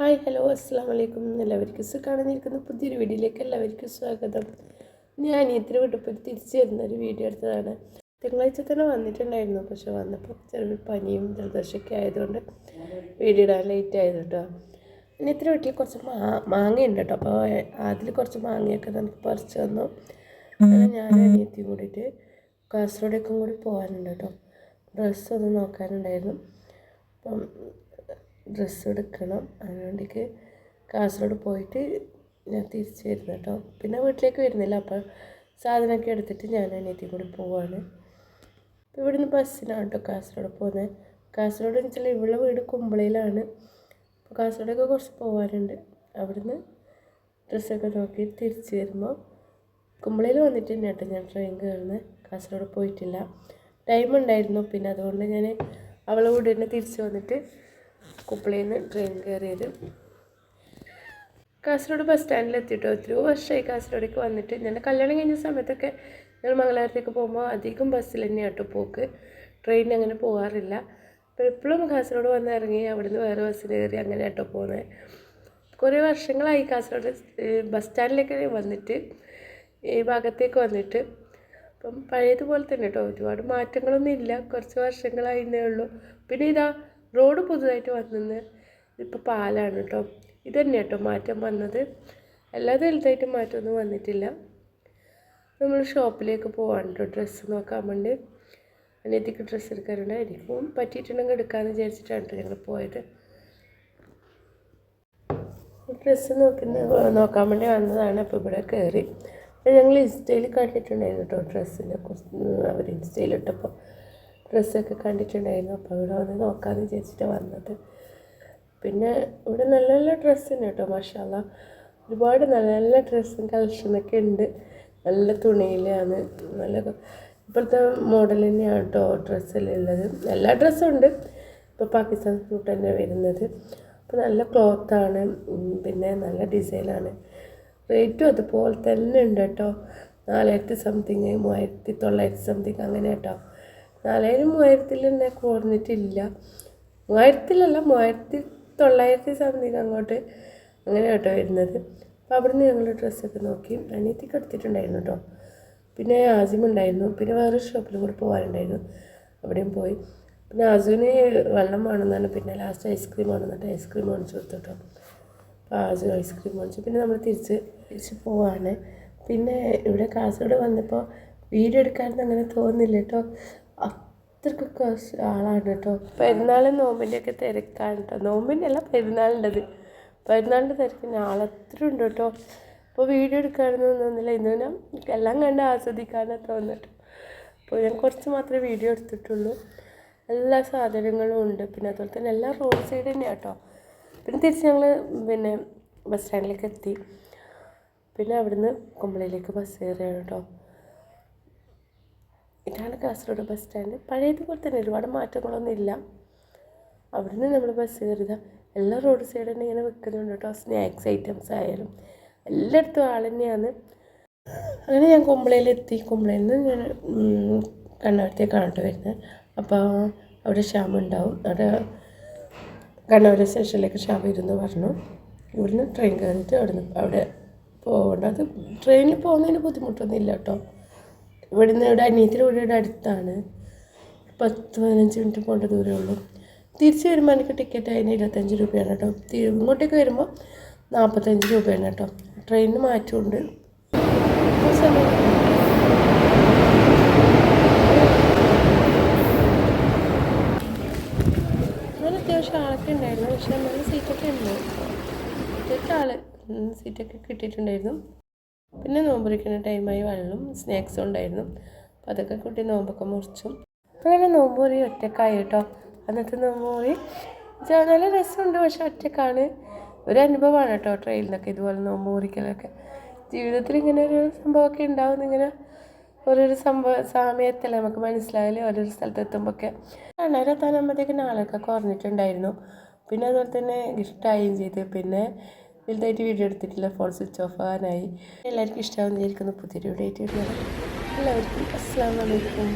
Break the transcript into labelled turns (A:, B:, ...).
A: Hi hello അസ്സാം വലൈക്കും എല്ലാവർക്കും സുഖാണെന്നിരിക്കുന്ന പുതിയൊരു വീഡിയോയിലേക്ക് എല്ലാവർക്കും സ്വാഗതം. ഞാൻ ഇത്തിരി വിട്ടപ്പോൾ തിരിച്ചു വരുന്ന ഒരു വീഡിയോ എടുത്തതാണ്. തിങ്കളാഴ്ച തന്നെ വന്നിട്ടുണ്ടായിരുന്നു. പക്ഷെ വന്നപ്പോൾ ചെറിയ പനിയും ജലദോഷമൊക്കെ ആയതുകൊണ്ട് വീഡിയോ ഇടാൻ ലേറ്റ് ആയത് കേട്ടോ പിന്നെ ഇത്തിരി വീട്ടിൽ കുറച്ച് മാ മാങ്ങയുണ്ട് കേട്ടോ അപ്പോൾ അതിൽ കുറച്ച് മാങ്ങയൊക്കെ നമുക്ക് പറിച്ച് തന്നു. ഞാൻ അനിയത്തിയും കൂടിയിട്ട് കാസർഗോഡേക്കും കൂടി പോകാനുണ്ട് കേട്ടോ ഡ്രസ്സൊന്ന് നോക്കാനുണ്ടായിരുന്നു. അപ്പം ഡ്രസ്സ് എടുക്കണം അതിനുവേണ്ടിക്ക് കാസർഗോഡ് പോയിട്ട് ഞാൻ തിരിച്ച് വരുന്നു കേട്ടോ. പിന്നെ വീട്ടിലേക്ക് വരുന്നില്ല. അപ്പോൾ സാധനമൊക്കെ എടുത്തിട്ട് ഞാൻ അനിയത്തി കൂടി പോവാണ്. അപ്പോൾ ഇവിടുന്ന് ബസ്സിനാണ് കേട്ടോ കാസർഗോഡ് പോകുന്നത്. കാസർഗോഡ് എന്ന് വെച്ചാൽ ഇവിടെ വീട് കുമ്പളയിലാണ്. അപ്പോൾ കാസർഗോഡൊക്കെ കുറച്ച് പോകാനുണ്ട് അവിടുന്ന് ഡ്രസ്സൊക്കെ നോക്കി തിരിച്ച് വരുമ്പോൾ കുമ്പളയിൽ വന്നിട്ട് തന്നെ കേട്ടോ ഞാൻ ട്രെയിൻ കയറുന്നത് കാസർഗോഡ് പോയിട്ടില്ല. ടൈം ഉണ്ടായിരുന്നു. പിന്നെ അതുകൊണ്ട് ഞാൻ അവളെ കൂടെ തന്നെ തിരിച്ച് വന്നിട്ട് കുപ്പളയിൽ നിന്ന് ട്രെയിൻ കയറിയത് കാസർഗോഡ് ബസ് സ്റ്റാൻഡിൽ എത്തിയിട്ടോ എത്രയോ വർഷമായി കാസർഗോഡേക്ക് വന്നിട്ട്. ഞാൻ കല്യാണം കഴിഞ്ഞ സമയത്തൊക്കെ ഞങ്ങൾ മംഗലാപുരത്തേക്ക് പോകുമ്പോൾ അധികം ബസ്സിൽ തന്നെ പോക്ക്. ട്രെയിൻ അങ്ങനെ പോകാറില്ല അപ്പോൾ എപ്പോഴും കാസർഗോഡ് വന്ന് ഇറങ്ങി അവിടുന്ന് വേറെ ബസ്സിൽ കയറി അങ്ങനെ കേട്ടോ പോകുന്നത് കുറേ വർഷങ്ങളായി കാസർഗോഡ് ബസ് സ്റ്റാൻഡിലേക്ക് വന്നിട്ട് ഈ ഭാഗത്തേക്ക് വന്നിട്ട്. അപ്പം പഴയതുപോലെ തന്നെ കേട്ടോ ഒരുപാട് മാറ്റങ്ങളൊന്നും ഇല്ല. കുറച്ച് വർഷങ്ങളായിരുന്നേ ഉള്ളൂ. പിന്നെ ഇതാ റോഡ് പുതുതായിട്ട് വന്നത് ഇപ്പോൾ പാലാണ് കേട്ടോ ഇത് തന്നെ കേട്ടോ മാറ്റം വന്നത്. അല്ലാതെ വലുതായിട്ട് മാറ്റമൊന്നും വന്നിട്ടില്ല. നമ്മൾ ഷോപ്പിലേക്ക് പോവാണ് കേട്ടോ ഡ്രസ്സ് നോക്കാൻ വേണ്ടി. അനിയത്തിക്ക് ഡ്രസ്സ് എടുക്കാനുണ്ടായിരിക്കും. പറ്റിയിട്ടുണ്ടെങ്കിൽ എടുക്കാമെന്ന് വിചാരിച്ചിട്ടാണ് ഞങ്ങൾ പോയത്. ഡ്രസ്സ് നോക്കുന്ന നോക്കാൻ വേണ്ടി വന്നതാണ്. അപ്പോൾ ഇവിടെ കയറി ഞങ്ങൾ ഇൻസ്റ്റയിൽ കണ്ടിട്ടുണ്ടായിരുന്നു കേട്ടോ ഡ്രസ്സിനെ കുറിച്ച് അവർ ഇൻസ്റ്റയിലിട്ടപ്പോൾ ഡ്രസ്സൊക്കെ കണ്ടിട്ടുണ്ടായിരുന്നു. അപ്പോൾ ഇവിടെ വന്ന് നോക്കാമെന്ന് വിചാരിച്ചിട്ടാണ് വന്നത്. പിന്നെ ഇവിടെ നല്ല നല്ല ഡ്രസ്സ് തന്നെ കേട്ടോ മഷാല ഒരുപാട് നല്ല നല്ല ഡ്രസ്സും കളക്ഷനൊക്കെ ഉണ്ട്. നല്ല തുണിയിലാണ്. നല്ല ഇപ്പോഴത്തെ മോഡൽ തന്നെയാണ് കേട്ടോ ഡ്രസ്സിലുള്ളത് എല്ലാ ഡ്രസ്സും ഉണ്ട് ഇപ്പോൾ പാകിസ്ഥാൻ സൂട്ട് തന്നെ വരുന്നത്. അപ്പോൾ നല്ല ക്ലോത്താണ് പിന്നെ നല്ല ഡിസൈനാണ് റേറ്റും അതുപോലെ തന്നെ ഉണ്ട് കേട്ടോ. നാലായിരത്തി സംതിങ് മൂവായിരത്തി തൊള്ളായിരത്തി സംതിങ് അങ്ങനെ കേട്ടോ. നാലായിരം മൂവായിരത്തിൽ തന്നെ കുറഞ്ഞിട്ടില്ല മൂവായിരത്തിലല്ല മൂവായിരത്തി തൊള്ളായിരത്തി സംതിങ് അങ്ങോട്ട് അങ്ങനെ കേട്ടോ വരുന്നത്. അപ്പോൾ അവിടുന്ന് ഞങ്ങൾ ഡ്രസ്സൊക്കെ നോക്കി. അനിയത്തിക്ക് എടുത്തിട്ടുണ്ടായിരുന്നു കേട്ടോ പിന്നെ ആസിം ഉണ്ടായിരുന്നു. പിന്നെ വേറെ ഷോപ്പിൽ കൂടെ പോകാനുണ്ടായിരുന്നു അവിടെയും പോയി. പിന്നെ ആസുവിന് വെള്ളം വേണമെന്നാണ്. പിന്നെ ലാസ്റ്റ് ഐസ്ക്രീം വേണമെന്നിട്ട് ഐസ്ക്രീം വാങ്ങിച്ചു കൊടുത്തു കേട്ടോ അപ്പോൾ ആസു ഐസ്ക്രീം വാങ്ങിച്ചു. പിന്നെ നമ്മൾ തിരിച്ച് തിരിച്ച് പോവാണ്. പിന്നെ ഇവിടെ കാസർഗോഡ് വന്നപ്പോൾ വീഡിയോ എടുക്കാനൊന്നും അങ്ങനെ തോന്നുന്നില്ല കേട്ടോ അത്രക്കൊക്കെ ആളാണ് കേട്ടോ പെരുന്നാളും നോമ്പിന്റെയൊക്കെ തിരക്കാണ് കേട്ടോ നോമ്പിന്റെ അല്ല പെരുന്നാളിന്റെത് പെരുന്നാളിന്റെ തിരക്കിന് ആളത്ര ഉണ്ട് കേട്ടോ അപ്പോൾ വീഡിയോ എടുക്കാനൊന്നും തോന്നുന്നില്ല. ഇന്നുവിനെ എല്ലാം കണ്ട് ആസ്വദിക്കാനാണ് തോന്നിട്ടു അപ്പോൾ ഞാൻ കുറച്ച് മാത്രമേ വീഡിയോ എടുത്തിട്ടുള്ളൂ. എല്ലാ സാധനങ്ങളും ഉണ്ട്. പിന്നെ അതുപോലെ തന്നെ എല്ലാം റോഡ് സൈഡ് തന്നെയാണ് കേട്ടോ പിന്നെ തിരിച്ച് ഞങ്ങൾ പിന്നെ ബസ് സ്റ്റാൻഡിലേക്ക് എത്തി. പിന്നെ അവിടുന്ന് കുമ്പളയിലേക്ക് ബസ് കയറിയാണ് കേട്ടോ ഇതാണ് കാസർഗോഡ് ബസ് സ്റ്റാൻഡ് പഴയതുപോലെ തന്നെ ഒരുപാട് മാറ്റങ്ങളൊന്നും ഇല്ല. അവിടുന്ന് നമ്മൾ ബസ് കയറുക എല്ലാ റോഡ് സൈഡിൽ തന്നെ ഇങ്ങനെ വെക്കുന്നുണ്ട് കേട്ടോ സ്നാക്സ് ഐറ്റംസ് ആയാലും. എല്ലായിടത്തും ആൾ തന്നെയാണ്. അങ്ങനെ ഞാൻ കുമ്പളയിലെത്തി. കുമ്പളയിൽ നിന്ന് ഞാൻ കണ്ണവരത്തേക്കാണ് കേട്ടോ വരുന്നത് അപ്പോൾ അവിടെ ക്ഷാമം ഉണ്ടാവും. അവിടെ കണ്ണവര സ്റ്റേഷനിലേക്ക് ക്ഷാമം ഇരുന്ന് പറഞ്ഞു. ഇവിടുന്ന് ട്രെയിൻ കയറിയിട്ട് അവിടുന്ന് അവിടെ പോകേണ്ട അത് ട്രെയിനിൽ പോകുന്നതിന് ബുദ്ധിമുട്ടൊന്നും ഇല്ല കേട്ടോ ഇവിടുന്ന് ഇവിടെ അനിയത്തിന്റെ വീട് ഇവിടെ അടുത്താണ്. പത്ത് പതിനഞ്ച് മിനിറ്റ് പോകേണ്ട ദൂരമേ ഉള്ളൂ. തിരിച്ച് വരുമ്പോൾ എനിക്ക് ടിക്കറ്റ് അതിന് ഇരുപത്തഞ്ച് രൂപയാണ് കേട്ടോ. ഇങ്ങോട്ടേക്ക് വരുമ്പോൾ നാൽപ്പത്തഞ്ച് രൂപയാണ് കേട്ടോ. ട്രെയിനിന് മാറ്റമുണ്ട്. അത്യാവശ്യം ആളൊക്കെ ഉണ്ടായിരുന്നു. പക്ഷെ നല്ല സീറ്റൊക്കെ ഉണ്ട്. ഒറ്റ ആൾ സീറ്റൊക്കെ കിട്ടിയിട്ടുണ്ടായിരുന്നു. പിന്നെ നോമ്പ് മുറിക്കുന്ന ടൈമായി വെള്ളം സ്നാക്സും ഉണ്ടായിരുന്നു. അപ്പോൾ അതൊക്കെ കൂട്ടി നോമ്പൊക്കെ മുറിച്ചു. അങ്ങനെ നോമ്പ് മുറി ഒറ്റക്കായി കേട്ടോ. അന്നത്തെ നോമ്പ് മുറി നല്ല രസമുണ്ട്. പക്ഷെ ഒറ്റക്കാണ്. ഒരു അനുഭവമാണ് കേട്ടോ ട്രെയിനിൽ നിന്നൊക്കെ ഇതുപോലെ നോമ്പ് മുറിക്കലൊക്കെ ജീവിതത്തിൽ ഇങ്ങനെ ഒരു സംഭവമൊക്കെ ഉണ്ടാവും. ഇങ്ങനെ ഓരോരു സംഭവ സമയത്തല്ലേ നമുക്ക് മനസ്സിലായാലും ഓരോരോ സ്ഥലത്ത് എത്തുമ്പോഴൊക്കെ രണ്ടായിരത്താനാകുമ്പോഴത്തേക്കും ആളൊക്കെ കുറഞ്ഞിട്ടുണ്ടായിരുന്നു. പിന്നെ അതുപോലെ തന്നെ ഗിഫ്റ്റായും ചെയ്ത്. പിന്നെ വലുതായിട്ട് വീഡിയോ എടുത്തിട്ടില്ല. ഫോൺ സ്വിച്ച് ഓഫ് ആകാനായി എല്ലാവർക്കും ഇഷ്ടമാകുന്നു വിചാരിക്കുന്നു. പുതിയൊരു വീഡിയോ ആയിട്ട് എല്ലാവർക്കും അസ്സാം വലൈക്കും